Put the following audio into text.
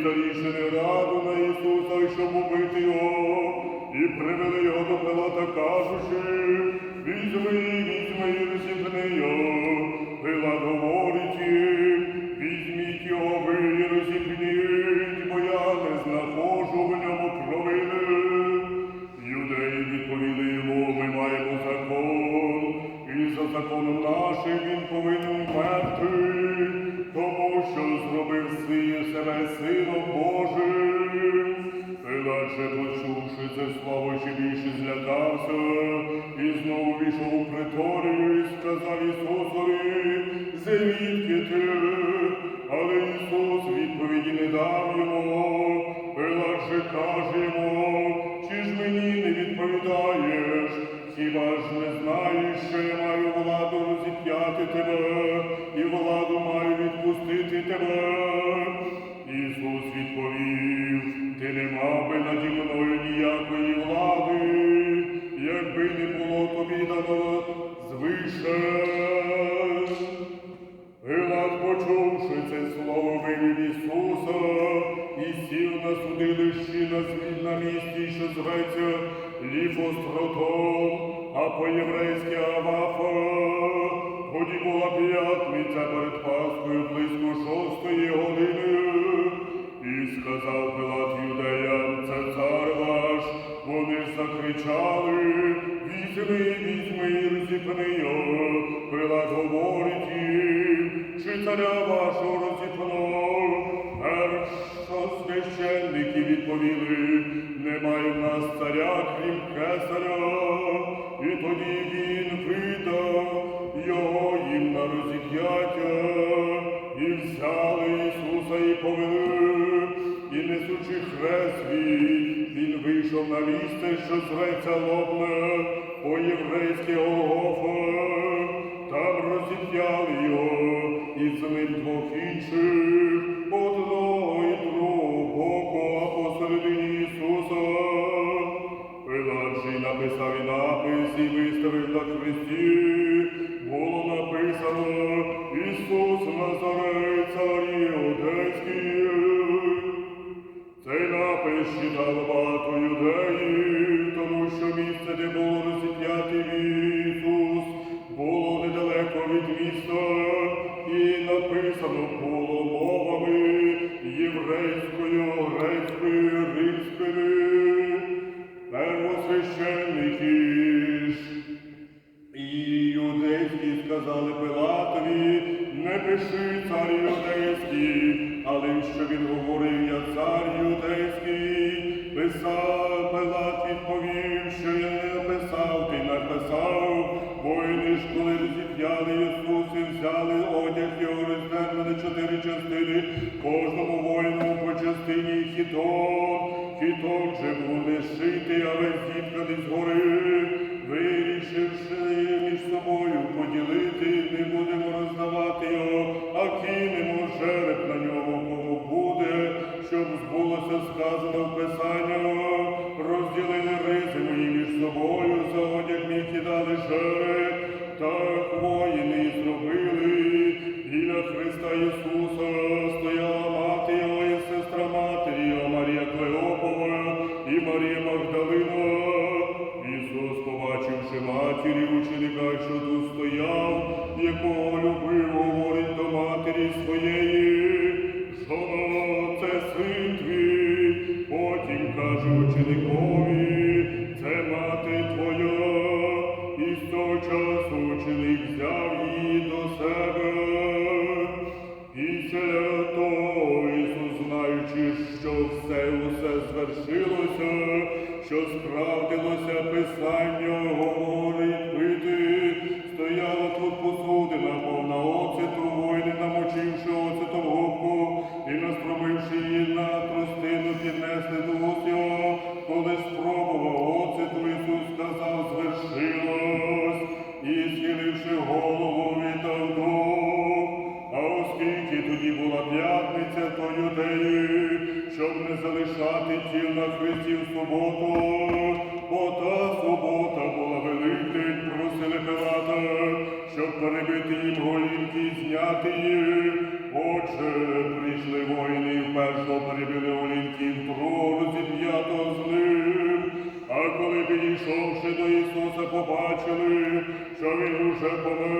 Старішини раду на Ісуса, щоб убити його, і привели його до Пилата, кажучи, візьми, візьми, і розіпни його. Що зробив сиє себе сином Божим. Пилат почувши це слово, ще більше злякався, і знову війшов у приторію і сказав Ісусові, звідки ти? Але Ісус відповіді не дав йому. Пилат же каже йому, чи ж мені не відповідаєш? Хіба ж не знаєш, що я маю владу розіп'яти тебе, і владу маю відпустити тебе? Відповів, ти не мав би наді мною ніякої влади, якби не було тобі дано звише. Пилат, почувши це слово, вивів Ісуса і сів на судилищі на місці, що зветься Ліфостротом, а по-єврейськи Авафа. Тоді була п'ятниця перед Пасхою близько шостої візьми, візьми, розіпни його. Говорить їм, чи царя вашого розіпнув? Першосвященники відповіли, немає в нас царя, крім кесаря. І тоді він видав його їм на розіп'яття, і взяли Ісуса і повели, і несучи хрест свій, він вийшов на місце, що зветься Лобне, по-єврейськи Голгофа, там розіп'яли від міста, і написано було мовами єврейською, грецькою, римською. Первосвященники ж і юдейські сказали Пилатові, не пиши цар юдейський, але що він говорив, я цар юдейський, писав Пилат відповів, кожному воїну по частині хіток, хіток же був не шитий, а весь зітканий згори, вирішивши між собою поділити, не будемо роздавати його, а кинемо жереб на нього, кому буде, щоб збулося сказано в Писанні, побачивши матері ученика, що тут стояв, якого любив, говорить до матері своєї, Жоно, це син твій, потім каже ученикові, це мати твоя, і з того часу ученик взяв її до себе. Після того Ісус, знаючи, що все усе звершилося, що справдилося Писання, говорить пити, стояла тут посудина, повна оцету, воїни намочивши оцету в губку і настромивши її на тростину, піднесли до його, коли спробував оцету, Ісус сказав, звершилось, і схиливши голову віддав дух. А оскільки тоді була п'ятниця, то юдеї щоб не залишати тіл на хресті в суботу, бо та субота була великдень, просили Пилата, щоб перебити їм голінки і зняти їх. Отже, прийшли воїни і вперше перебили голінки і другого розіп'ято з ним. А коли підійшовши до Ісуса, побачили, що Він уже помер,